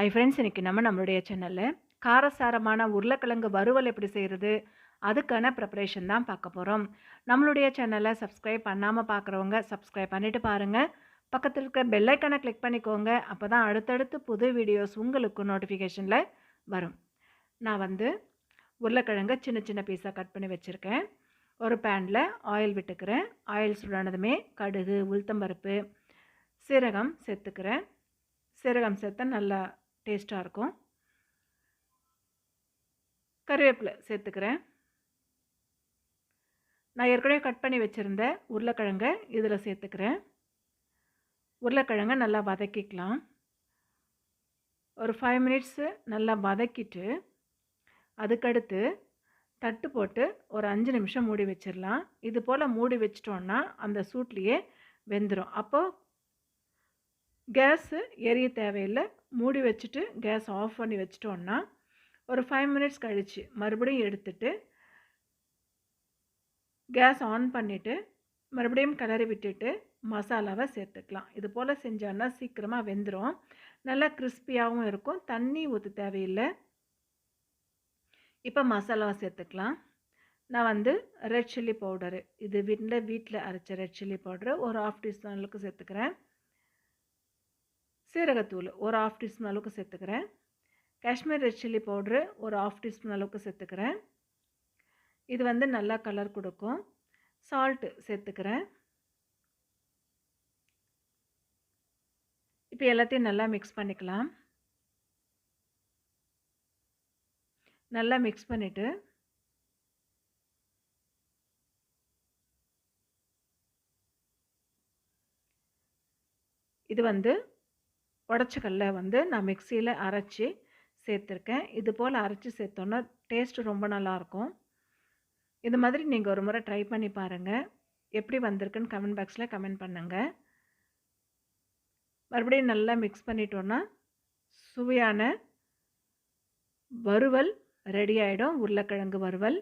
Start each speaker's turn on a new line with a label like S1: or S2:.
S1: ஐ friends இன்றைக்கி நம்ம நம்மளுடைய சேனலில் காரசாரமான உருளைக்கிழங்கு வறுவல் எப்படி செய்கிறது அதுக்கான ப்ரிப்பரேஷன் தான் பார்க்க போகிறோம் நம்மளுடைய சேனலை சப்ஸ்கிரைப் பண்ணாமல் பார்க்குறவங்க சப்ஸ்கிரைப் பண்ணிவிட்டு பாருங்கள் பக்கத்தில் இருக்க பெல்லைக்கனை கிளிக் பண்ணிக்கோங்க. அப்போ தான் அடுத்தடுத்து புது வீடியோஸ் உங்களுக்கு நோட்டிஃபிகேஷனில் வரும். நான் வந்து உருளைக்கிழங்கு சின்ன சின்ன பீஸாக கட் பண்ணி வச்சுருக்கேன். ஒரு பேனில் ஆயில் விட்டுக்கிறேன். ஆயில் சுடானதுமே கடுகு உளுத்தம்பருப்பு சீரகம் சேர்த்துக்கிறேன். சீரகம் சேர்த்தா நல்லா டேஸ்ட்டாக இருக்கும். கருவேப்பிலை சேர்த்துக்கிறேன். நான் ஏற்கனவே கட் பண்ணி வச்சுருந்த உருளைக்கிழங்கை இதில் சேர்த்துக்கிறேன். உருளைக்கிழங்கை நல்லா வதக்கிக்கலாம். ஒரு ஃபைவ் மினிட்ஸு நல்லா வதக்கிட்டு அதுக்கடுத்து தட்டு போட்டு ஒரு அஞ்சு நிமிஷம் மூடி வச்சிடலாம் இது போல் மூடி வச்சிட்டோன்னா அந்த சூட்லேயே வெந்துடும் அப்போது கேஸு எரிய தேவையில்லை. மூடி வச்சுட்டு கேஸ் ஆஃப் பண்ணி வச்சிட்டோன்னா ஒரு ஃபைவ் மினிட்ஸ் கழித்து மறுபடியும் எடுத்துட்டு கேஸ் ஆன் பண்ணிவிட்டு மறுபடியும் கிளறி விட்டுட்டு மசாலாவை சேர்த்துக்கலாம். இது போல் செஞ்சோன்னா சீக்கிரமாக வெந்துடும் நல்லா கிறிஸ்பியாகவும் இருக்கும். தண்ணி ஊற்ற தேவையில்லை. இப்போ மசாலாவை சேர்த்துக்கலாம். நான் வந்து ரெட் சில்லி பவுடரு இது வீட்டில் வீட்டில் அரைச்ச ரெட் சில்லி பவுடரு ஒரு ஆஃப் டீஸ்பூன் அளவுக்கு சேர்த்துக்கிறேன். சீரகத்தூள் ஒரு ஆஃப் டீஸ்பூன் அளவுக்கு சேர்த்துக்கிறேன். காஷ்மீர் ரெட் சில்லி பவுட்ரு ஒரு ஆஃப் டீஸ்பூன் அளவுக்கு சேர்த்துக்கிறேன். இது வந்து நல்லா கலர் கொடுக்கும். சால்ட்டு சேர்த்துக்கிறேன். இப்போ எல்லாத்தையும் நல்லா மிக்ஸ் பண்ணிக்கலாம். நல்லா மிக்ஸ் பண்ணிவிட்டு இது வந்து உடச்சக்கல்ல வந்து நான் மிக்சியில் அரைச்சி சேர்த்துருக்கேன். இது போல் அரைச்சி சேர்த்தோன்னா டேஸ்ட்டு ரொம்ப நல்லாயிருக்கும் இது மாதிரி நீங்கள் ஒரு முறை ட்ரை பண்ணி பாருங்கள் எப்படி வந்திருக்குன்னு கமெண்ட் பாக்ஸில் கமெண்ட் பண்ணுங்கள் மறுபடியும் நல்லா மிக்ஸ் பண்ணிட்டோன்னா சுவையான வறுவல் ரெடி ஆகிடும் உருளைக்கிழங்கு வறுவல்.